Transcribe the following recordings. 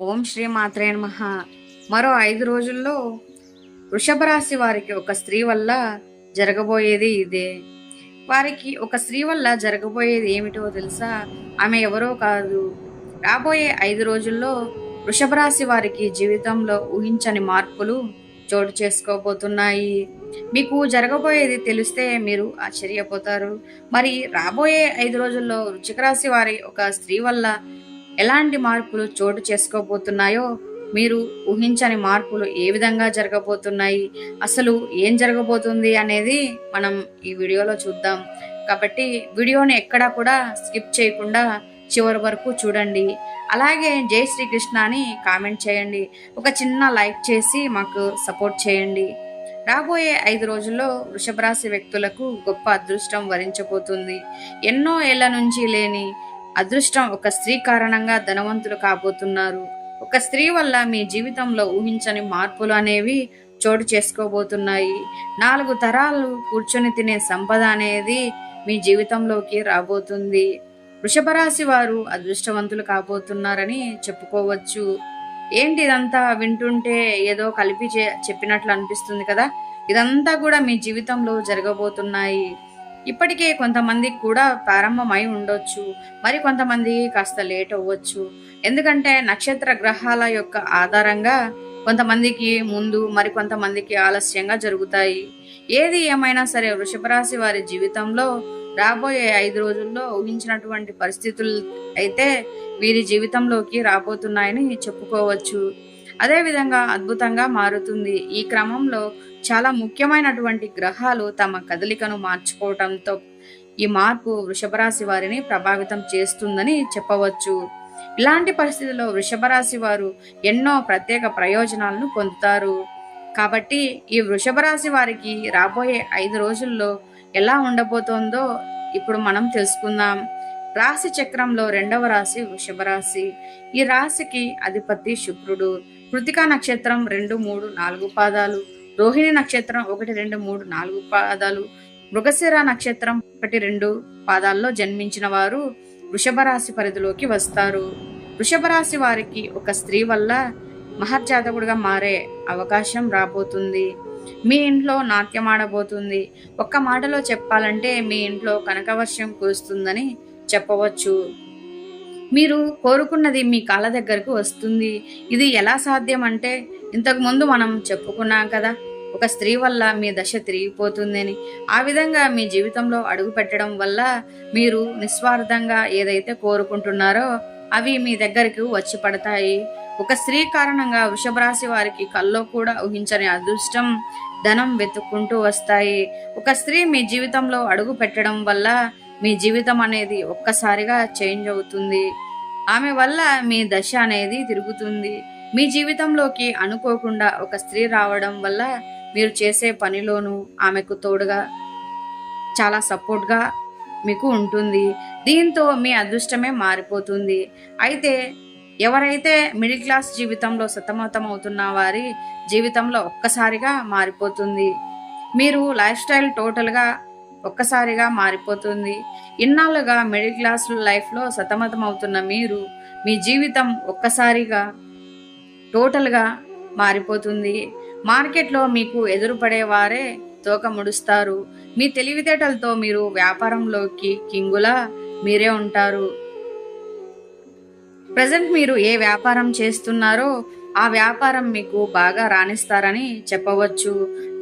ఓం శ్రీ మాత్రే మహా మరో ఐదు రోజుల్లో వృషభ రాశి వారికి ఒక స్త్రీ వల్ల జరగబోయేది ఇదే. వారికి ఒక స్త్రీ వల్ల జరగబోయేది ఏమిటో తెలుసా? ఆమె ఎవరో కాదు. రాబోయే ఐదు రోజుల్లో వృషభ రాశి వారికి జీవితంలో ఊహించని మార్పులు చోటు చేసుకోబోతున్నాయి. మీకు జరగబోయేది తెలిస్తే మీరు ఆశ్చర్యపోతారు. మరి రాబోయే ఐదు రోజుల్లో వృచ్చిక రాశి వారి ఒక స్త్రీ వల్ల ఎలాంటి మార్పులు చోటు చేసుకోబోతున్నాయో మీరు ఊహించని మార్పులు ఏ విధంగా జరగబోతున్నాయి అసలు ఏం జరగబోతుంది అనేది మనం ఈ వీడియోలో చూద్దాం. కాబట్టి వీడియోని ఎక్కడా కూడా స్కిప్ చేయకుండా చివరి వరకు చూడండి. అలాగే జై శ్రీకృష్ణ అని కామెంట్ చేయండి. ఒక చిన్న లైక్ చేసి మాకు సపోర్ట్ చేయండి. రాబోయే ఐదు రోజుల్లో వృషభ రాశి వ్యక్తులకు గొప్ప అదృష్టం వరించబోతుంది. ఎన్నో ఏళ్ళ నుంచి లేని అదృష్టం ఒక స్త్రీ కారణంగా ధనవంతులు కాబోతున్నారు. ఒక స్త్రీ వల్ల మీ జీవితంలో ఊహించని మార్పులు అనేవి చోటు చేసుకోబోతున్నాయి. నాలుగు తరాలు కూర్చొని తినే సంపద అనేది మీ జీవితంలోకి రాబోతుంది. వృషభ రాశి వారు అదృష్టవంతులు కాబోతున్నారని చెప్పుకోవచ్చు. ఏంటి ఇదంతా? వింటుంటే ఏదో కలిపి చే చెప్పినట్లు అనిపిస్తుంది కదా? ఇదంతా కూడా మీ జీవితంలో జరగబోతున్నాయి. ఇప్పటికే కొంతమందికి కూడా ప్రారంభమై ఉండొచ్చు. మరి కొంతమంది కాస్త లేట్ అవ్వచ్చు. ఎందుకంటే నక్షత్ర గ్రహాల యొక్క ఆధారంగా కొంతమందికి ముందు మరి కొంతమందికి ఆలస్యంగా జరుగుతాయి. ఏది ఏమైనా సరే వృషభరాశి వారి జీవితంలో రాబోయే ఐదు రోజుల్లో ఊహించినటువంటి పరిస్థితులు అయితే వీరి జీవితంలోకి రాబోతున్నాయని చెప్పుకోవచ్చు. అదేవిధంగా అద్భుతంగా మారుతుంది. ఈ క్రమంలో చాలా ముఖ్యమైనటువంటి గ్రహాలు తమ కదలికను మార్చుకోవటంతో ఈ మార్పు వృషభ రాశి వారిని ప్రభావితం చేస్తుందని చెప్పవచ్చు. ఇలాంటి పరిస్థితుల్లో వృషభరాశి వారు ఎన్నో ప్రత్యేక ప్రయోజనాలను పొందుతారు. కాబట్టి ఈ వృషభరాశి వారికి రాబోయే ఐదు రోజుల్లో ఎలా ఉండబోతోందో ఇప్పుడు మనం తెలుసుకుందాం. రాశి చక్రంలో రెండవ రాశి వృషభ రాశి ఈ రాశికి అధిపతి శుక్రుడు. కృతికా నక్షత్రం రెండు మూడు నాలుగు పాదాలు. రోహిణి నక్షత్రం ఒకటి రెండు మూడు నాలుగు పాదాలు. మృగశిర నక్షత్రం ఒకటి రెండు పాదాల్లో జన్మించిన వారు వృషభ రాశి పరిధిలోకి వస్తారు. వృషభ రాశి వారికి ఒక స్త్రీ వల్ల మహర్జాతకుడిగా మారే అవకాశం రాబోతుంది. మీ ఇంట్లో నాట్యం ఆడబోతుంది. ఒక్క మాటలో చెప్పాలంటే మీ ఇంట్లో కనకవర్షం కురుస్తుందని చెప్పవచ్చు. మీరు కోరుకున్నది మీ కాళ్ళ దగ్గరకు వస్తుంది. ఇది ఎలా సాధ్యం అంటే ఇంతకుముందు మనం చెప్పుకున్నాం కదా ఒక స్త్రీ వల్ల మీ దశ తిరిగిపోతుందని. ఆ విధంగా మీ జీవితంలో అడుగు పెట్టడం వల్ల మీరు నిస్వార్థంగా ఏదైతే కోరుకుంటున్నారో అవి మీ దగ్గరికి వచ్చి పడతాయి. ఒక స్త్రీ కారణంగా వృషభ రాశి వారికి కల్లో కూడా ఊహించని అదృష్టం ధనం వెతుక్కుంటూ వస్తాయి. ఒక స్త్రీ మీ జీవితంలో అడుగు పెట్టడం వల్ల మీ జీవితం అనేది ఒక్కసారిగా చేంజ్ అవుతుంది. ఆమె వల్ల మీ దశ అనేది తిరుగుతుంది. మీ జీవితంలోకి అనుకోకుండా ఒక స్త్రీ రావడం వల్ల మీరు చేసే పనిలోనూ ఆమెకు తోడుగా చాలా సపోర్ట్గా మీకు ఉంటుంది. దీంతో మీ అదృష్టమే మారిపోతుంది. అయితే ఎవరైతే మిడిల్ క్లాస్ జీవితంలో సతమతం అవుతున్న వారి జీవితంలో ఒక్కసారిగా మారిపోతుంది. మీరు లైఫ్ స్టైల్ టోటల్గా ఒక్కసారిగా మారిపోతుంది. ఇన్నాళ్ళుగా మిడిల్ క్లాస్ లైఫ్లో సతమతం అవుతున్న మీరు మీ జీవితం ఒక్కసారిగా టోటల్గా మారిపోతుంది. మార్కెట్లో మీకు ఎదురుపడే వారే తోక ముడుస్తారు. మీ తెలివితేటలతో మీరు వ్యాపారంలోకి కింగులా మీరే ఉంటారు. ప్రజెంట్ మీరు ఏ వ్యాపారం చేస్తున్నారో ఆ వ్యాపారం మీకు బాగా రాణిస్తారని చెప్పవచ్చు.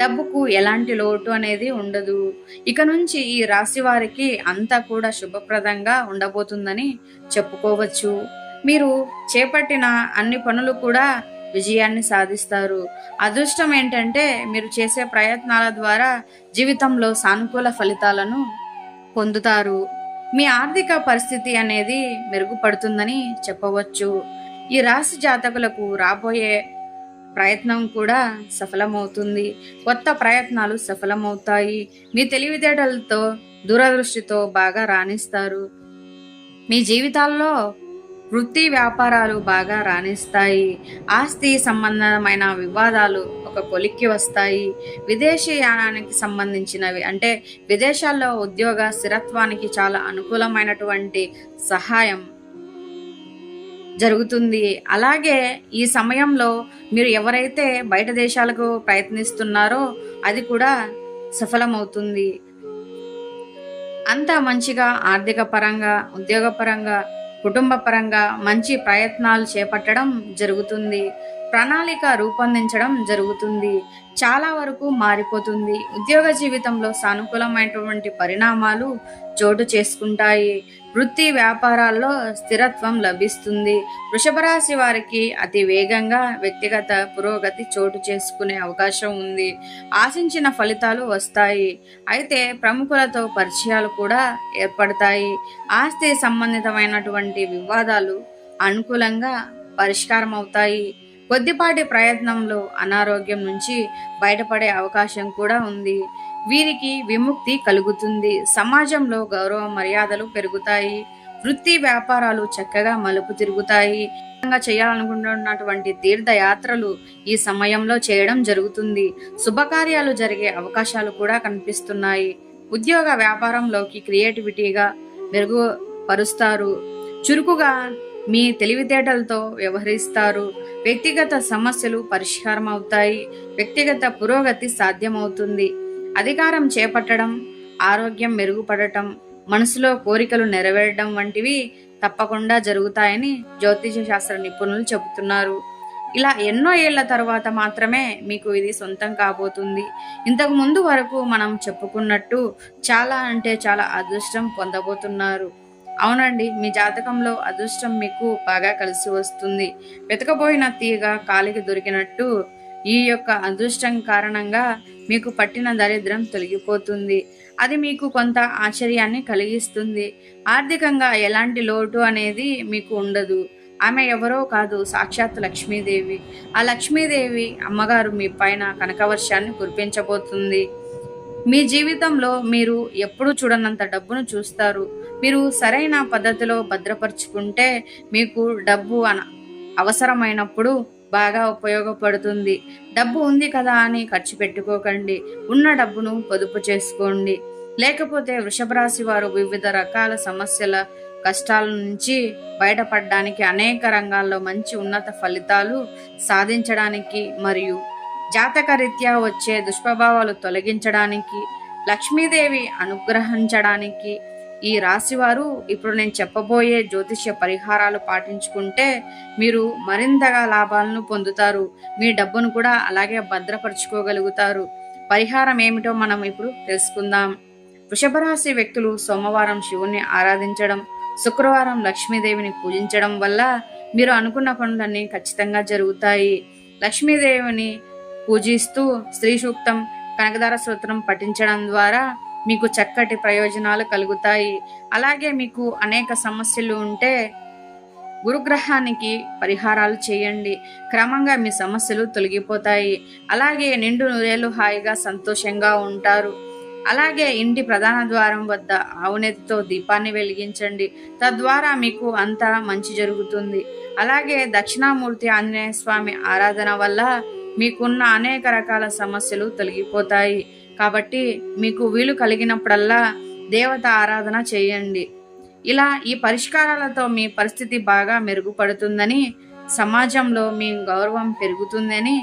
డబ్బుకు ఎలాంటి లోటు అనేది ఉండదు. ఇక నుంచి ఈ రాశి వారికి అంతా కూడా శుభప్రదంగా ఉండబోతుందని చెప్పుకోవచ్చు. మీరు చేపట్టిన అన్ని పనులు కూడా విజయాన్ని సాధిస్తారు. అదృష్టం ఏంటంటే మీరు చేసే ప్రయత్నాల ద్వారా జీవితంలో సానుకూల ఫలితాలను పొందుతారు. మీ ఆర్థిక పరిస్థితి అనేది మెరుగుపడుతుందని చెప్పవచ్చు. ఈ రాశి జాతకులకు రాబోయే ప్రయత్నం కూడా సఫలమవుతుంది. కొత్త ప్రయత్నాలు సఫలమవుతాయి. మీ తెలివితేటలతో దూరదృష్టితో బాగా రాణిస్తారు. మీ జీవితాల్లో వృత్తి వ్యాపారాలు బాగా రాణిస్తాయి. ఆస్తి సంబంధమైన వివాదాలు ఒక కొలిక్కి వస్తాయి. విదేశీయానానికి సంబంధించినవి అంటే విదేశాల్లో ఉద్యోగ స్థిరత్వానికి చాలా అనుకూలమైనటువంటి సహాయం జరుగుతుంది. అలాగే ఈ సమయంలో మీరు ఎవరైతే బయట దేశాలకు ప్రయత్నిస్తున్నారో అది కూడా సఫలమవుతుంది. అంతా మంచిగా ఆర్థిక పరంగా ఉద్యోగపరంగా కుటుంబ పరంగా మంచి ప్రయత్నాలు చేపట్టడం జరుగుతుంది. ప్రణాళిక రూపొందించడం జరుగుతుంది. చాలా వరకు మారిపోతుంది. ఉద్యోగ జీవితంలో సానుకూలమైనటువంటి పరిణామాలు చోటు చేసుకుంటాయి. వృత్తి వ్యాపారాల్లో స్థిరత్వం లభిస్తుంది. వృషభరాశి వారికి అతి వేగంగా వ్యక్తిగత పురోగతి చోటు చేసుకునే అవకాశం ఉంది. ఆశించిన ఫలితాలు వస్తాయి. అయితే ప్రముఖులతో పరిచయాలు కూడా ఏర్పడతాయి. ఆస్తి సంబంధితమైనటువంటి వివాదాలు అనుకూలంగా పరిష్కారం అవుతాయి కొద్దిపాటి ప్రయత్నంలో అనారోగ్యం నుంచి బయటపడే అవకాశం కూడా ఉంది. వీరికి విముక్తి కలుగుతుంది. సమాజంలో గౌరవ మర్యాదలు పెరుగుతాయి. వృత్తి వ్యాపారాలు చక్కగా మలుపు తిరుగుతాయి. చేయాలనుకుంటున్నటువంటి తీర్థయాత్రలు ఈ సమయంలో చేయడం జరుగుతుంది. శుభకార్యాలు జరిగే అవకాశాలు కూడా కనిపిస్తున్నాయి. ఉద్యోగ వ్యాపారంలోకి క్రియేటివిటీగా మెరుగుపరుస్తారు చురుకుగా మీ తెలివితేటలతో వ్యవహరిస్తారు. వ్యక్తిగత సమస్యలు పరిష్కారం అవుతాయి వ్యక్తిగత పురోగతి సాధ్యమవుతుంది. అధికారం చేపట్టడం ఆరోగ్యం మెరుగుపడటం మనసులో కోరికలు నెరవేరడం వంటివి తప్పకుండా జరుగుతాయని జ్యోతిష శాస్త్ర నిపుణులు చెబుతున్నారు. ఇలా ఎన్నో ఏళ్ళ తర్వాత మాత్రమే మీకు ఇది సొంతం కాబోతుంది. ఇంతకు ముందు వరకు మనం చెప్పుకున్నట్టు చాలా అంటే చాలా అదృష్టం పొందబోతున్నారు. అవునండి మీ జాతకంలో అదృష్టం మీకు బాగా కలిసి వస్తుంది. వెతకబోయిన తీగ కాలికి దొరికినట్టు ఈ యొక్క అదృష్టం కారణంగా మీకు పట్టిన దరిద్రం తొలగిపోతుంది. అది మీకు కొంత ఆశ్చర్యాన్ని కలిగిస్తుంది. ఆర్థికంగా ఎలాంటి లోటు అనేది మీకు ఉండదు. ఆమె ఎవరో కాదు సాక్షాత్ లక్ష్మీదేవి. ఆ లక్ష్మీదేవి అమ్మగారు మీ పైన కనకవర్షాన్ని కురిపించబోతుంది. మీ జీవితంలో మీరు ఎప్పుడు చూడనంత డబ్బును చూస్తారు. మీరు సరైన పద్ధతిలో భద్రపరుచుకుంటే మీకు డబ్బు అన అవసరమైనప్పుడు బాగా ఉపయోగపడుతుంది. డబ్బు ఉంది కదా అని ఖర్చు పెట్టుకోకండి. ఉన్న డబ్బును పొదుపు చేసుకోండి. లేకపోతే వృషభ రాశి వారు వివిధ రకాల సమస్యల కష్టాల నుంచి బయటపడడానికి అనేక రంగాల్లో మంచి ఉన్నత ఫలితాలు సాధించడానికి మరియు జాతకరీత్యా వచ్చే దుష్ప్రభావాలు తొలగించడానికి లక్ష్మీదేవి అనుగ్రహించడానికి ఈ రాశివారు ఇప్పుడు నేను చెప్పబోయే జ్యోతిష్య పరిహారాలు పాటించుకుంటే మీరు మరింతగా లాభాలను పొందుతారు. మీ డబ్బును కూడా అలాగే భద్రపరుచుకోగలుగుతారు. పరిహారం ఏమిటో మనం ఇప్పుడు తెలుసుకుందాం. వృషభరాశి వ్యక్తులు సోమవారం శివుణ్ణి ఆరాధించడం శుక్రవారం లక్ష్మీదేవిని పూజించడం వల్ల మీరు అనుకున్న పనులన్నీ ఖచ్చితంగా జరుగుతాయి. లక్ష్మీదేవిని పూజిస్తూ స్త్రీ సూక్తం కనకదార సూత్రం పఠించడం ద్వారా మీకు చక్కటి ప్రయోజనాలు కలుగుతాయి. అలాగే మీకు అనేక సమస్యలు ఉంటే గురుగ్రహానికి పరిహారాలు చేయండి. క్రమంగా మీ సమస్యలు తొలగిపోతాయి. అలాగే నిండు నూరేళ్ళు హాయిగా సంతోషంగా ఉంటారు. అలాగే ఇంటి ప్రధాన ద్వారం వద్ద ఆవునెత్తితో దీపాన్ని వెలిగించండి. తద్వారా మీకు అంతా మంచి జరుగుతుంది. అలాగే దక్షిణామూర్తి ఆంజనేయ స్వామి ఆరాధన వల్ల మీకున్న అనేక రకాల సమస్యలు తొలగిపోతాయి. కాబట్టి మీకు వీలు కలిగినప్పుడల్లా దేవత ఆరాధన చేయండి. ఇలా ఈ పరిష్కారాలతో మీ పరిస్థితి బాగా మెరుగుపడుతుందని సమాజంలో మీ గౌరవం పెరుగుతుందని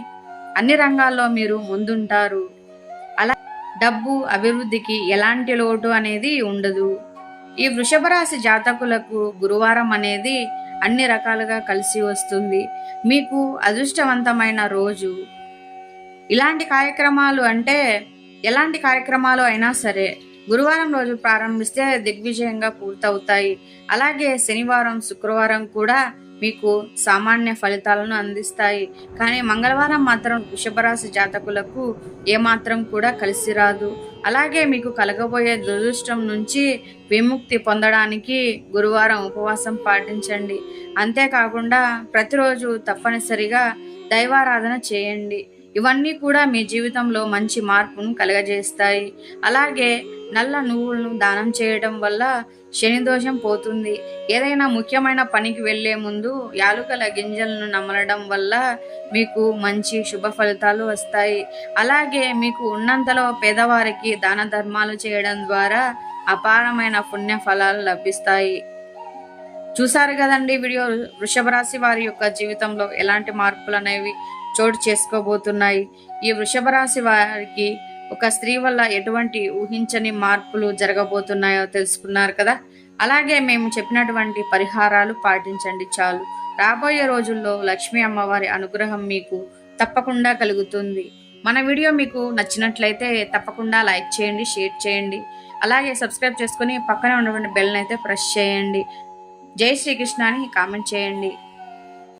అన్ని రంగాల్లో మీరు ముందుంటారు. అలా డబ్బు అభివృద్ధికి ఎలాంటి లోటు అనేది ఉండదు. ఈ వృషభ రాశి జాతకులకు గురువారం అనేది అన్ని రకాలుగా కలిసి వస్తుంది. మీకు అదృష్టవంతమైన రోజు. ఇలాంటి కార్యక్రమాలు అంటే ఎలాంటి కార్యక్రమాలు అయినా సరే గురువారం రోజు ప్రారంభిస్తే దిగ్విజయంగా పూర్తవుతాయి. అలాగే శనివారం శుక్రవారం కూడా మీకు సామాన్య ఫలితాలను అందిస్తాయి. కానీ మంగళవారం మాత్రం వృషభరాశి జాతకులకు ఏమాత్రం కూడా కలిసి రాదు. అలాగే మీకు కలగబోయే దురదృష్టం నుంచి విముక్తి పొందడానికి గురువారం ఉపవాసం పాటించండి. అంతేకాకుండా ప్రతిరోజు తప్పనిసరిగా దైవారాధన చేయండి. ఇవన్నీ కూడా మీ జీవితంలో మంచి మార్పును కలగజేస్తాయి. అలాగే నల్ల నువ్వులను దానం చేయడం వల్ల శని దోషం పోతుంది. ఏదైనా ముఖ్యమైన పనికి వెళ్ళే ముందు యాలుకల గింజలను నమలడం వల్ల మీకు మంచి శుభ ఫలితాలు వస్తాయి. అలాగే మీకు ఉన్నంతలో పేదవారికి దాన ధర్మాలు చేయడం ద్వారా అపారమైన పుణ్య ఫలాలు లభిస్తాయి. చూసారు కదండి వీడియో? వృషభ రాశి వారి యొక్క జీవితంలో ఎలాంటి మార్పులు అనేవి? చోటు చేసుకోబోతున్నాయి. ఈ వృషభ రాశి వారికి ఒక స్త్రీ వల్ల ఎటువంటి ఊహించని మార్పులు జరగబోతున్నాయో తెలుసుకున్నారు కదా? అలాగే మేము చెప్పినటువంటి పరిహారాలు పాటించండి చాలు. రాబోయే రోజుల్లో లక్ష్మీ అమ్మవారి అనుగ్రహం మీకు తప్పకుండా కలుగుతుంది. మన వీడియో మీకు నచ్చినట్లయితే తప్పకుండా లైక్ చేయండి షేర్ చేయండి. అలాగే సబ్స్క్రైబ్ చేసుకుని పక్కనే ఉన్నటువంటి బెల్ని అయితే ప్రెస్ చేయండి. జై శ్రీకృష్ణ అని కామెంట్ చేయండి.